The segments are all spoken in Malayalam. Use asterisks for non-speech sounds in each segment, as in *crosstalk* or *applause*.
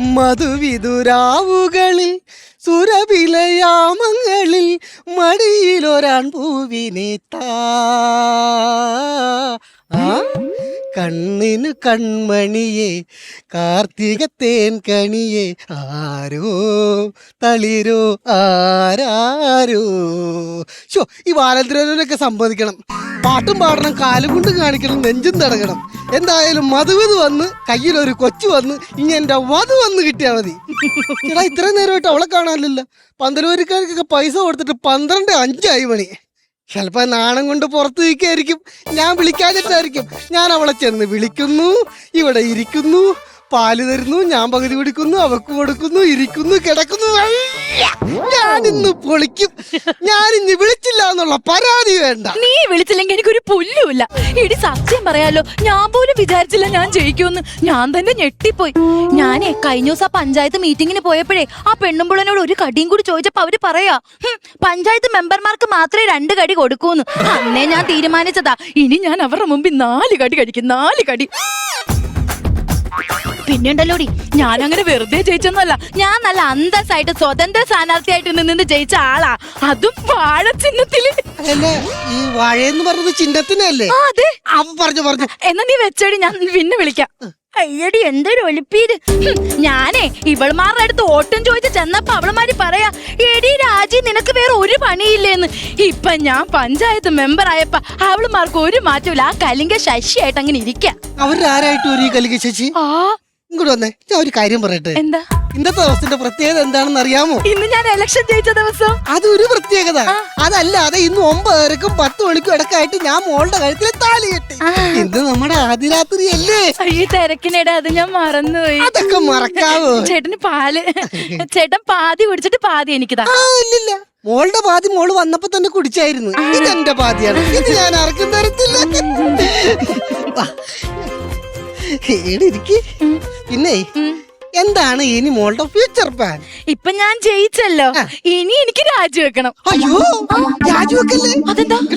മധുവിതുരാവുകളിൽ സുരവിലയാമങ്ങളിൽ മടിയിലൊരാൺ പൂവിനെ താ? കണ്ണിനു കൺമണിയെ കാർത്തിക തേൻ കണിയെ ആരോ തളിരോ ആരാരോ. ഷോ ഈ ബാലദ്രോനൊക്കെ സമ്മതിക്കണം പാട്ടും പാടണം കാലും കൊണ്ട് കാണിക്കണം നെഞ്ചും തടകണം. എന്തായാലും മധുവത് വന്ന് കയ്യിലൊരു കൊച്ചു വന്ന് ഇനി എന്റെ വധു വന്ന് കിട്ടിയാൽ മതി. ചേട്ടാ ഇത്രയും നേരമായിട്ട് അവളെ കാണാനില്ലല്ലോ. പന്തലൂരിക്കാർക്കൊക്കെ പൈസ കൊടുത്തിട്ട് പന്ത്രണ്ട് അഞ്ചായി മണി. ചിലപ്പോ നാണം കൊണ്ട് പുറത്ത് നിൽക്കായിരിക്കും. ഞാൻ വിളിക്കാതിട്ടായിരിക്കും ഞാൻ അവളെ ചെന്ന് വിളിക്കുന്നു ഇവിടെ ഇരിക്കുന്നു. പാൽ തരുന്നു ഞാൻ പകുതി പിടിക്കുന്നു അവക്ക് കൊടുക്കുന്നു ഇരിക്കുന്നു കിടക്കുന്നു! ഞാൻ ഇന്ന് പൊളിക്കും. ഞാൻ ഇന്ന് വിളിച്ചില്ല എന്നുള്ള പരാതി വേണ്ട. നീ വിളിച്ചില്ലെങ്കിൽ എനിക്കൊരു പുല്ലുമില്ല. ഇടി സത്യം പറയാലോ ഞാൻ പോലും വിചാരിച്ചില്ല ഞാൻ ജയിക്കുമെന്ന്. ഞാൻ തന്നെ ഞെട്ടിപ്പോയി. ഞാനേ കഴിഞ്ഞ ദിവസം ആ പഞ്ചായത്ത് മീറ്റിങ്ങിന് പോയപ്പോഴേ ആ പെണ്ണുമ്പുള്ളനോട് ഒരു കടിയും കൂടി ചോദിച്ചപ്പോ അവർ പറയാ പഞ്ചായത്ത് മെമ്പർമാർക്ക് മാത്രമേ രണ്ട് കടി കൊടുക്കൂന്ന്. അന്നേ ഞാൻ തീരുമാനിച്ചതാ ഇനി ഞാൻ അവരുടെ മുമ്പിൽ നാല് കടി കടിക്കും നാല് കടി. പിന്നെയുണ്ടല്ലോടി ഞാൻ അങ്ങനെ വെറുതെ ജയിച്ചൊന്നുമല്ല. ഞാൻ നല്ല അന്തസ്സായിട്ട് സ്വതന്ത്ര സ്ഥാനാർത്ഥിയായിട്ട് നിന്ന് ജയിച്ച ആളാ. അതും വാഴ ചിഹ്നത്തിൽ. അല്ല ഈ വാഴയെന്ന് പറഞ്ഞത് ചിഹ്നത്തിനല്ലേ? ആ, അതെ. അവൻ പറഞ്ഞു പറഞ്ഞു. എന്നാ നീ വെച്ചോടി ഞാൻ പിന്നെ വിളിക്കാം. അയ്യടി എന്തൊരു ഒലിപ്പീര് ഹും, ഞാനേ ഇവൾമാരുടെ അടുത്ത് ഓട്ടം ചോദിച്ച് ചെന്നപ്പോ അവളുമാര് പറയാ എടി രാജി നിനക്ക് വേറെ ഒരു പണിയില്ലേന്ന്. ഇപ്പൊ ഞാൻ പഞ്ചായത്ത് മെമ്പർ ആയപ്പോ അവളുമാർക്ക് ഒരു മാറ്റമില്ല ആ കലിങ്ക ശശിയായിട്ട് അങ്ങനെ ഇരിക്ക. അവരാരായിട്ട് ഒരു കലിക ആ ഇങ്ങോട്ട് വന്നേ. ഞാൻ ഒരു കാര്യം പറയട്ടെ? എന്താ? ഇന്നത്തെ ദിവസത്തിന്റെ പ്രത്യേകത എന്താണെന്ന് അറിയാമോ? ഇന്ന് ഞാൻ ഇലക്ഷൻ ജയിച്ച ദിവസം. അതൊരു പ്രത്യേകത. അതല്ലാതെ ഇന്ന് ഒമ്പതരക്കും പത്ത് മണിക്കും ഇടക്കായിട്ട് ഞാൻ മോളുടെ കഴുത്തിൽ താലി കെട്ടി. ഇന്ന് നമ്മുടെ ആദിരാത്രി അല്ലേ ഈ തിരക്കിനിടെ അത് ഞാൻ മറന്നുപോയി. അതൊക്കെ മറക്കാവോ? ചേട്ടന് പാൽ. ചേട്ടൻ പാതി കുടിച്ചിട്ട് പാതി എനിക്കിതാ. ഇല്ലില്ല. മോളുടെ പാതി മോൾ വന്നപ്പോ തന്നെ കുടിച്ചായിരുന്നു. എന്റെ പാതിയാണ്. ഇത് ഞാൻ ആർക്കും തരത്തില്ല. ഇരിക്ക്. പിന്നെ എന്താണ് ഇനി മോളുടെ ഫ്യൂച്ചർ പ്ലാൻ ഇപ്പൊ ഞാൻ ജയിച്ചല്ലോ. ഇനി എനിക്ക് രാജിവെക്കണം അയ്യോ രാജിവെക്കല്ലേ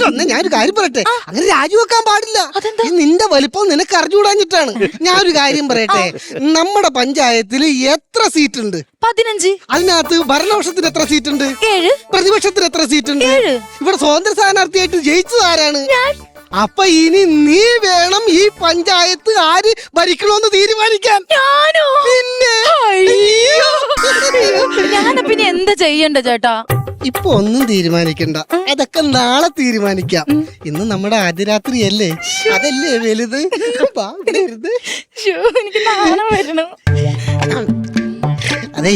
വന്നേ ഞാനൊരു കാര്യം പറയട്ടെ. അങ്ങനെ രാജിവെക്കാൻ പാടില്ല? നിന്റെ വലിപ്പം നിനക്ക് അറിഞ്ഞുകൂടാഞ്ഞിട്ടാണ്. ഒരു കാര്യം പറയട്ടെ. നമ്മുടെ പഞ്ചായത്തിൽ എത്ര സീറ്റ് ഉണ്ട് പതിനഞ്ച്. അതിനകത്ത് ഭരണപക്ഷത്തിന് എത്ര സീറ്റ് ഉണ്ട് ഏഴ്. പ്രതിപക്ഷത്തിന് എത്ര സീറ്റ് ഉണ്ട്. ഇവിടെ സ്വതന്ത്ര സ്ഥാനാർത്ഥിയായിട്ട് ജയിച്ചത് ആരാണ്? ഞാൻ. അപ്പൊ ഇനി നീ വേണം ഈ പഞ്ചായത്ത് ആര് ഭരിക്കണോന്ന് തീരുമാനിക്കാൻ. ഞാനോ? പിന്നെ? പിന്നെ എന്താ ചെയ്യണ്ട ചേട്ടാ? ഇപ്പൊ ഒന്നും തീരുമാനിക്കണ്ട. അതൊക്കെ നാളെ തീരുമാനിക്കാം. ഇന്ന് നമ്മുടെ ആദ്യരാത്രി അല്ലേ അതല്ലേ വലുത്? അതെ.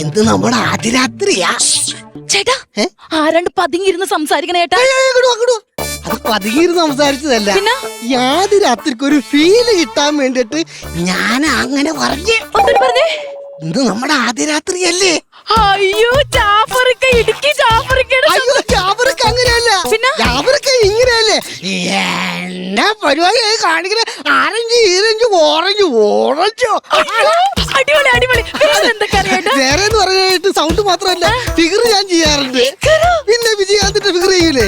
എന്ത് നമ്മുടെ ആദ്യരാത്രിയാ? ചേട്ടാ? ആരാണ്ട് പതുങ്ങിയിരുന്ന് സംസാരിക്കണ ചേട്ടാ. അത് പതുങ്ങിയിരുന്ന് സംസാരിച്ചതല്ല. യാതൊരു രാത്രിക്ക് ഒരു ഫീൽ കിട്ടാൻ വേണ്ടിട്ട് ഞാൻ അങ്ങനെ പറഞ്ഞു. പറഞ്ഞേ? ഇന്ന് നമ്മുടെ ആദ്യ രാത്രിയല്ലേ? അയ്യോ ചാഫറിക്ക ഇടുക്കി ചാഫറിക്കയുടെ അവരൊക്കെ ഇങ്ങനെയല്ലേ? എന്നാ പരിപാടി? കാണിക്കണ. ആരഞ്ച് ഈരഞ്ച് ഓറഞ്ച് ഓറഞ്ചോ? അടിപൊളി അടിപൊളി. വേറെ എന്ന് പറഞ്ഞിട്ട് സൗണ്ട് മാത്രമല്ല ഫിഗർ ഞാൻ ചെയ്യാറുണ്ട്. പിന്നെ വിജയകാന്തിന്റെ ഫിഗർ ചെയ്യൂലേ?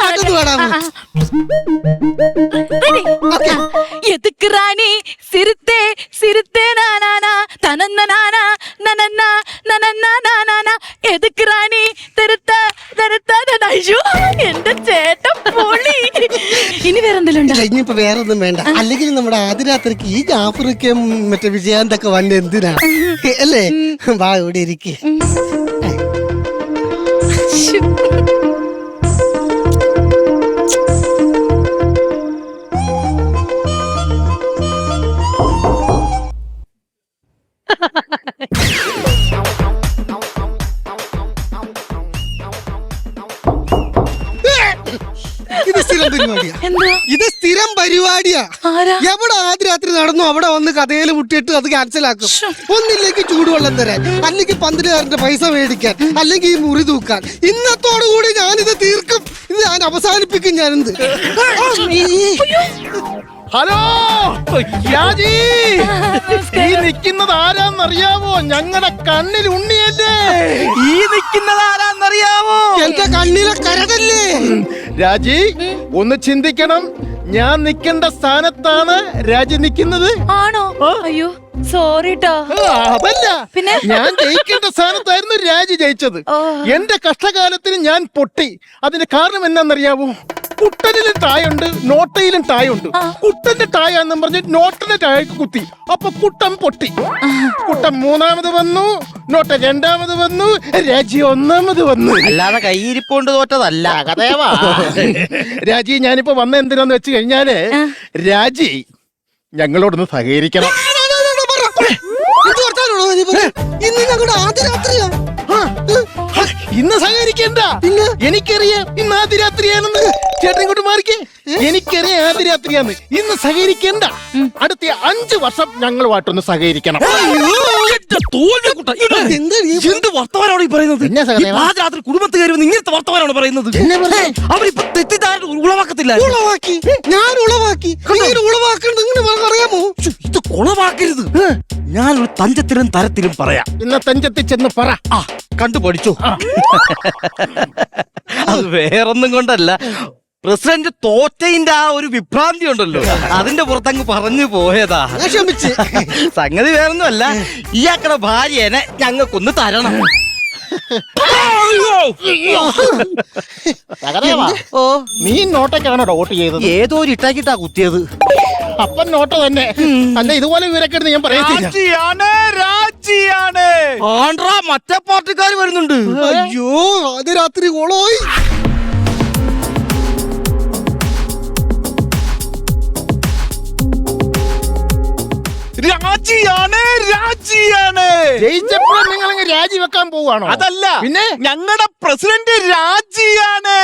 പാട്ടൊന്ന് സിരുത്തേ സിരുത്തേ നാനാ തനന്ന നാനാ நனன்னா நனன்னா நானானா എതുക്ക് റാണി തെരുത്ത തെരുത്ത നന- അയ്യോ എന്റെ ചേട്ടൻ പൊളി ഇനി വേറെന്തെങ്കിലും ഉണ്ടോ ഇല്ല, ഇനിയിപ്പോ വേറെ ഒന്നും വേണ്ട അല്ലെങ്കിൽ നമ്മുടെ ആദ്യ രാത്രിക്ക് ഈ ജാഫറിക്കും മറ്റേ വിജയാന്തൊക്കെ വന്ന എന്തിനാ അല്ലേ വാ ഇവിടെ ഇരിക്കേ സ്ഥിരം പരിപാടിയാ എന്താ? ഇത് സ്ഥിരം പരിപാടിയാ ആരാ? എവിടെ ആദ്യ രാത്രി നടന്നു അവിടെ വന്ന് കഥയിൽ മുട്ടിയിട്ട് അത് ക്യാൻസൽ ആക്കും. ഒന്നില്ലെങ്കിൽ ചൂടുവെള്ളം തരാൻ അല്ലെങ്കിൽ പന്തിലുകാരന്റെ പൈസ മേടിക്കാൻ അല്ലെങ്കിൽ ഈ മുറി തൂക്കാൻ. ഇന്നത്തോടു കൂടി ഞാനിത് തീർക്കും. ഇത് ഞാൻ അവസാനിപ്പിക്കും ഞാൻ ഞാനിത് ഹലോ രാജി ഈ നിൽക്കുന്നത് ആരാന്നറിയാവോ ഞങ്ങളുടെ കണ്ണിൽ ഉണ്ണിയല്ലേ? ഈ നിൽക്കുന്നത് ആരാന്നറിയാവോ എന്റെ കണ്ണിലെ കരടല്ലേ രാജി ഒന്ന് ചിന്തിക്കണം. ഞാൻ നിൽക്കേണ്ട സ്ഥാനത്താണ് രാജി നിൽക്കുന്നത്. ആണോ? അയ്യോ സോറി അതല്ല. പിന്നെ? ഞാൻ ജയിക്കേണ്ട സ്ഥാനത്തായിരുന്നു രാജി ജയിച്ചത്. എന്റെ കഷ്ടകാലത്തിന് ഞാൻ പൊട്ടി. അതിന്റെ കാരണം എന്നാന്നറിയാവോ കുട്ടനിലും ടായുണ്ട് നോട്ടയിലും ടായുണ്ട് കുട്ടന്റെ ടായ എന്ന് പറഞ്ഞ് നോട്ടന്റെ ടായക്ക് കുത്തി. അപ്പൊ കുട്ടം പൊട്ടി. കുട്ടൻ മൂന്നാമത് വന്നു നോട്ട രണ്ടാമത് വന്നു രാജി ഒന്നാമത് വന്നു. അല്ലാതെ കൈയിരിപ്പോണ്ട് തോറ്റതല്ല കഥയവാ. രാജി ഞാനിപ്പോ വന്ന എന്തിനാന്ന് വെച്ച് കഴിഞ്ഞാൽ രാജി ഞങ്ങളോടൊന്ന് സഹകരിക്കണം. ഇന്ന് ഞങ്ങളുടെ ആദ്യ രാത്രിയാ. ഇന്ന് സഹകരിക്കണ്ട. എനിക്കറിയാം ഇന്ന് ആദ്യ രാത്രിയാണെന്ന് ചേട്ടൻ ഇങ്ങോട്ട് മാറിക്കേ. എനിക്കറിയാം ആദ്യ രാത്രിയാന്ന് ഇന്ന് സഹകരിക്കണ്ട. അടുത്ത അഞ്ചു വർഷം ഞങ്ങളുമായിട്ടൊന്ന് സഹകരിക്കണം. എന്താ വർത്തമാനമാണ് ഈ പറയുന്നത്? പാതിരാത്രി കുടുംബത്ത് കയറി വന്ന് ഇങ്ങനത്തെ വർത്തമാനമാണ് പറയുന്നത്. അവരിപ്പോ തെറ്റിദ്ധാരണ ഉളവാക്കത്തില്ല. ഉളവാക്കി. ഞാൻ ഉളവാക്കി. ഇങ്ങനെ ഉളവാക്കണ്ട് ഇങ്ങനെ പറയാമോ ഇത് ഞാൻ ഒരു തഞ്ചത്തിലും തരത്തിലും പറയാം. ഇന്ന് തഞ്ചത്തിൽ ചെന്ന് പറ. ആ കണ്ടു പഠിച്ചു *laughs* അത് വേറൊന്നും കൊണ്ടല്ല. പ്രസിഡന്റ് തോറ്റയിന്റെ ആ ഒരു വിഭ്രാന്തി ഉണ്ടല്ലോ. അതിന്റെ പുറത്തങ്ങ് പറഞ്ഞു പോയതാ. ക്ഷമിച്ച്. *laughs* സംഗതി വേറൊന്നുമല്ല. ഇയാക്കടെ ഭാര്യനെ ഞങ്ങൾക്കൊന്ന് തരണം. ഓ. നീ നോട്ടേക്കാണോ വോട്ട് ചെയ്തത്? ഏതോ ഒരു ഇട്ടാക്കിട്ടാ കുത്തിയത്. അപ്പൻ നോട്ട തന്നെ. അല്ല ഇതുപോലെ വിവരക്കെടുത്ത് ഞാൻ പറയത്തില്ല. രാജിയാണ് രാജിയാണ്. ആണ്ട്രാ മറ്റേ പാർട്ടിക്കാർ വരുന്നുണ്ട്. അയ്യോ അത് രാത്രി ഓളോയി രാജിയാണ് രാജിയാണ്. ജയിച്ചപ്പോൾ നിങ്ങൾ രാജിവെക്കാൻ പോവാണോ അതല്ല പിന്നെ? ഞങ്ങളുടെ പ്രസിഡന്റ് രാജിയാണ്.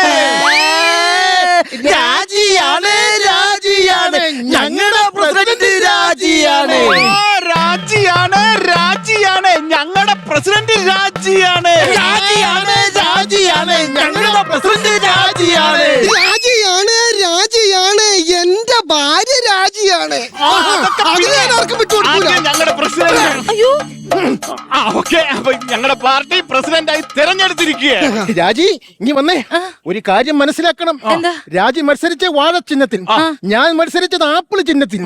രാജിയാണ് രാജിയാണ്. ഞങ്ങളുടെ പ്രസിഡന്റ് രാജിയാണ്. രാജിയാണ്. രാജിയാണ് ഞങ്ങളുടെ പ്രസിഡന്റ് രാജിയാണ്. രാജിയാണ് രാജിയാണ്. ഞങ്ങളുടെ പ്രസിഡന്റ് രാജിയാണ്. രാജിയാണ് രാജിയാണ്. എന്റെ ഭാര്യ രാജിയാണ്. അതിനെ ആർക്കും ആ ഓക്കെ. അപ്പൊ ഞങ്ങളുടെ പാർട്ടി പ്രസിഡന്റായി തിരഞ്ഞെടുത്തിരിക്കുക രാജി ഇനി വന്നേ. ഒരു കാര്യം മനസ്സിലാക്കണം? രാജി മത്സരിച്ച വാഴ ചിഹ്നത്തിൽ ഞാൻ മത്സരിച്ചത് ആപ്പിൾ ചിഹ്നത്തിൽ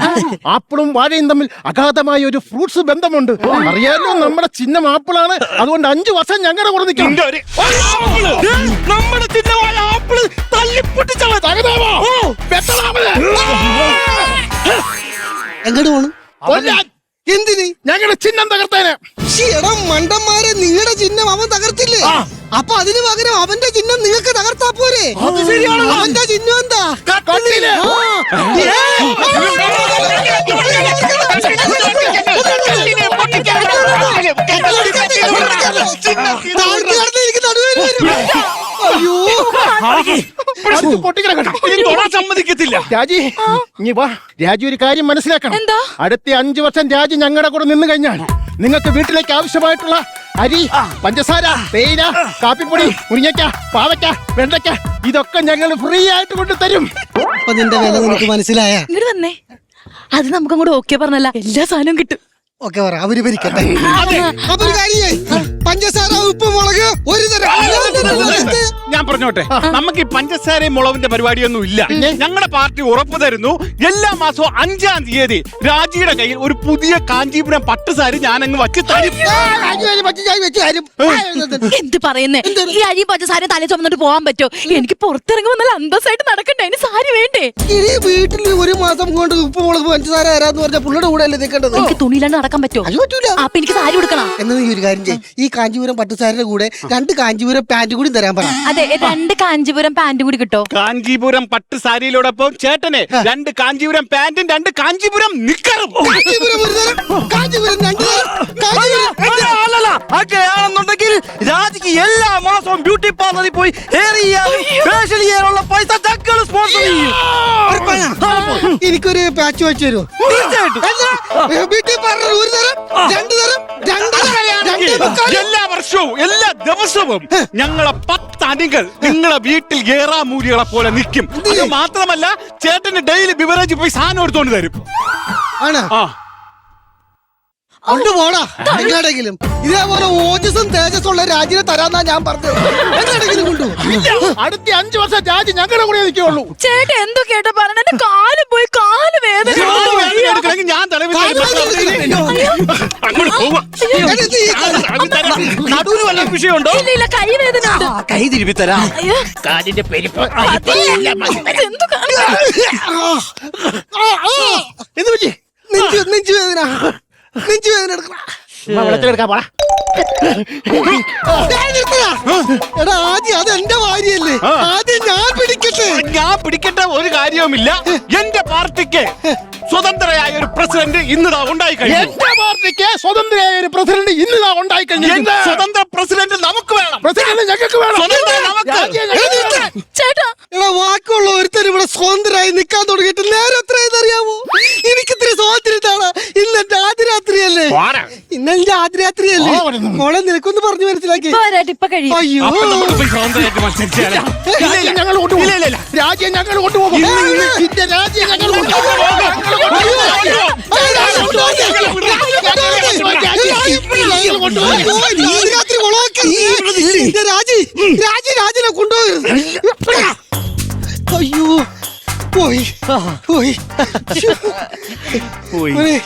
ആപ്പിളും വാഴയും തമ്മിൽ അഗാധമായ ഒരു ഫ്രൂട്ട്സ് ബന്ധമുണ്ട്. അറിയാലോ നമ്മുടെ ചിഹ്നം ആപ്പിളാണ്. അതുകൊണ്ട് അഞ്ചു വർഷം ഞങ്ങളുടെ കൂടെ നിൽക്കും. നമ്മുടെ ചിഹ്നമായ ആപ്പിൾ. എങ്ങോട്ട് പോണു. എന്തിന്? ഞങ്ങളുടെ ചിഹ്നം തകർത്തേനെ. എടാ മണ്ടന്മാരെ നിങ്ങളുടെ ചിഹ്നം അവൻ തകർത്തില്ലേ? അപ്പൊ അതിന് പകരം അവന്റെ ചിഹ്നം നിങ്ങൾക്ക് തകർത്താ പോരെ? അവന്റെ ചിഹ്നം എന്താ. താഴ്ത്തി കിടന്ന് എനിക്ക് നടുവേദന വരും. സമ്മതിക്കത്തില്ല. രാജി ഇനി വാ. രാജി ഒരു കാര്യം മനസ്സിലാക്കണം. എന്താ? അടുത്ത അഞ്ചു വർഷം രാജി ഞങ്ങളുടെ കൂടെ നിന്ന് കഴിഞ്ഞാൽ നിങ്ങൾക്ക് വീട്ടിലേക്ക് ആവശ്യമായിട്ടുള്ള അരി പഞ്ചസാര തേയില കാപ്പിപ്പൊടി മുരിങ്ങയ്ക്ക പാവയ്ക്ക വെണ്ടയ്ക്ക ഇതൊക്കെ ഞങ്ങൾ ഫ്രീ ആയിട്ട് കൊണ്ട് തരും. അപ്പൊ നിന്റെ വില നിനക്ക് മനസ്സിലായ? ഇങ്ങോട്ട് വന്നേ. അത് നമുക്ക് അങ്ങോട്ട് ഓക്കെ പറഞ്ഞല്ല. എല്ലാ സാധനവും കിട്ടും. ഓക്കെ പറ അവർ ഭരിക്കട്ടെ. അതൊരു ഒരു കാര്യം ചെയ്യ്. പഞ്ചസാര ഉപ്പ് മുളക് ഒരു തരം. ഞാൻ പറഞ്ഞോട്ടെ നമുക്ക് ഈ പഞ്ചസാരയും മുളവിന്റെ പരിപാടിയൊന്നും ഇല്ല. ഞങ്ങളുടെ പാർട്ടി ഉറപ്പു തരുന്നു. എല്ലാ മാസവും അഞ്ചാം തീയതി രാജിയുടെ കയ്യിൽ ഒരു പുതിയ കാഞ്ചീപുരം പട്ടുസാരി ഞാൻ അങ്ങ് വച്ച് തരും. പച്ച. എന്ത് പറയുന്നേ ഈ അരി പച്ചസാര തല ചുമന്നിട്ട് പോകാൻ പറ്റോ എനിക്ക് പുറത്തിറങ്ങുമ്പോ നല്ല അന്തസ്സായിട്ട് നടക്കണ്ടേ അതിന് സാരി വേണ്ടേ ഇനി വീട്ടിൽ ഒരു മാസം കൊണ്ട് ഉപ്പ് മുളക് പഞ്ചസാര തരാന്ന് പറഞ്ഞ പുള്ളിയുടെ കൂടെ അല്ലേ നിൽക്കേണ്ടത് എനിക്ക് തുണിയിലാണ് നടക്കാൻ പറ്റോ അത് പറ്റൂല അപ്പൊ എനിക്ക് സാരി കൊടുക്കണം എന്നാ നീ ഒരു കാര്യം ചെയ്യ് ഈ കാഞ്ചിപുരം പട്ടുസാരിയുടെ കൂടെ രണ്ട് കാഞ്ചിപുരം പാന്റ് കൂടി തരാൻ പറ അതെ രണ്ട് കാഞ്ചിപുരം പാന്റ് കൂടി കിട്ടോ കാഞ്ചീപുരം പട്ടുസാരിയിലോടൊപ്പം ചേട്ടനെ രണ്ട് കാഞ്ചിപുരം പാന്റും രണ്ട് കാഞ്ചിപുരം നിക്കറും കാഞ്ചിപുരം ഒരു തരം കാഞ്ചീപുരം രണ്ട് തരം കാഞ്ചീപുരം ആ അല്ലല്ല. അങ്ങനെയാണെന്നുണ്ടെങ്കിൽ രാജിക്ക് എല്ലാ മാസവും ബ്യൂട്ടി പാർലറിൽ പോയി ഹെയർ ചെയ്യാനും ഫേഷ്യൽ ചെയ്യാനുള്ള പൈസ സ്പോൺസർ ചെയ്യും. എനിക്കൊരു പാച്ച് വെച്ച് തരുമോ ബ്യൂട്ടി പാർലർ ഒരു തരം രണ്ട് തരം രണ്ട് തരം രണ്ട് മുക്കാൽ എല്ലാ വർഷവും എല്ലാ ദിവസവും ഞങ്ങളെ പത്ത് അണികൾ നിങ്ങളെ വീട്ടിൽ ഏറാമൂലികളെ പോലെ നിൽക്കും. അത് മാത്രമല്ല ചേട്ടന് ഡെയിലി ബിവറേജ് പോയി സാധനം എടുത്തോണ്ട് തരും. ആണ്? ആ. കൊണ്ടുപോടാ ഇതേപോലെ ഓജസ്സും തേജസ്സും ഉള്ള രാജിനെ തരാന്നാ ഞാൻ പറഞ്ഞത്. എങ്ങാടെങ്കിലും കൊണ്ടു അടുത്ത അഞ്ചു വർഷം രാജി ഞങ്ങളുടെ കൂടെ നിൽക്കുള്ളൂ ചേട്ടൻ എന്തൊക്കെയാട്ടോ പറഞ്ഞ എന്റെ കാൽ പോയി കാൽ വേദന. ഞാൻ നടുവിന് വല്ല വിഷയമുണ്ടോ? ഇല്ല ഇല്ല കൈ വേദന ആ, കൈ തിരുപ്പി തരാം കാലിന്റെ പെരുപ്പ്? എന്ത് പറ്റി? നെഞ്ചു വേദന. നെഞ്ചു വേദന എടുക്കണം വെള്ളത്തിലെടുക്കാൻ പോടാ. എടാ ആദ്യം അത് എന്റെ ഭാര്യയല്ലേ. ആദ്യം ഞാൻ പിടിക്കട്ടെ. ഞാൻ പിടിക്കേണ്ട ഒരു കാര്യവുമില്ല. എന്റെ പാർട്ടിക്ക് സ്വതന്ത്രയായ ഒരു പ്രസിഡന്റ് ഇന്നിതാ ഉണ്ടായി കഴിഞ്ഞു. എന്റെ പാർട്ടിക്ക് സ്വതന്ത്രയായ ഒരു പ്രസിഡന്റ് ഇന്ന് ഉണ്ടായി കഴിഞ്ഞു. സ്വതന്ത്ര പ്രസിഡന്റ് നമുക്ക് വേണം. പ്രസിഡന്റ് ഞങ്ങൾക്ക് വേണം. സ്വതന്ത്രം നമുക്ക്. വേണം. ചേട്ടാ. എടാ വാക്കുള്ള ഒരുത്തൻ ഇവിടെ സ്വതന്ത്രമായി നിൽക്കാൻ തുടങ്ങിയിട്ട് നേരെ എത്രയെന്ന് അറിയാമോ ഇത്തിരി സ്വാതന്ത്ര്യത്താണ് ഇന്ന് എന്റെ ആദ്യരാത്രിയല്ലേ പോരാ. ഇന്ന് വരുന്നു. മോളെ നിനക്കൊന്ന് പറഞ്ഞു മനസ്സിലാക്കി പോരാട്ട് ഇപ്പൊ കഴിയും അയ്യോ അപ്പൊ നമുക്ക് പോയി സ്വതന്ത്രമായിട്ട് മത്സരിച്ചാലോ? ഞങ്ങൾ ഇല്ല, ഇല്ല, ഇല്ല. രാജ്യം ഞങ്ങൾ കൊണ്ടുപോകും രാജിയെ ഞങ്ങൾ കൊണ്ടുപോകും അയ്യോ, രാത്രി. എന്റെ രാജി രാജി പോയി പോയി പോയി. മോനെ,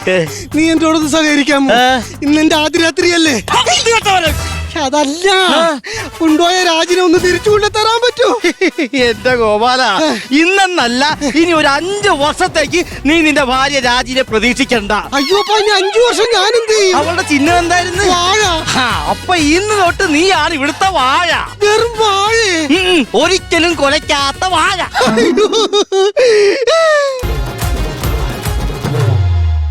നീ എന്റെ അടുത്ത് സഹകരിക്കാമോ? ഇന്ന് എന്റെ ആദ്യ രാത്രിയല്ലേ. അതല്ല. കൊണ്ടുപോയ രാജിനെ ഒന്ന് തിരിച്ചു കൊണ്ടു തരാൻ പറ്റൂ. എന്റെ ഗോപാല ഇന്നെന്നല്ല ഇനി ഒരു അഞ്ചു വർഷത്തേക്ക് നീ നിന്റെ ഭാര്യ രാജിനെ പ്രതീക്ഷിക്കണ്ട. അയ്യോ അപ്പൊ ഇനി അഞ്ചു വർഷം ഞാൻ എന്ത് ചെയ്യും? അവളുടെ ചിഹ്നം എന്തായിരുന്നു? വാഴ. ആ, അപ്പൊ ഇന്ന് തൊട്ട് നീയാണ് ഇവിടുത്തെ വാഴ. വെറും വാഴേ. ഉം, ഒരിക്കലും കൊലയ്ക്കാത്ത വാഴ. അയ്യോ.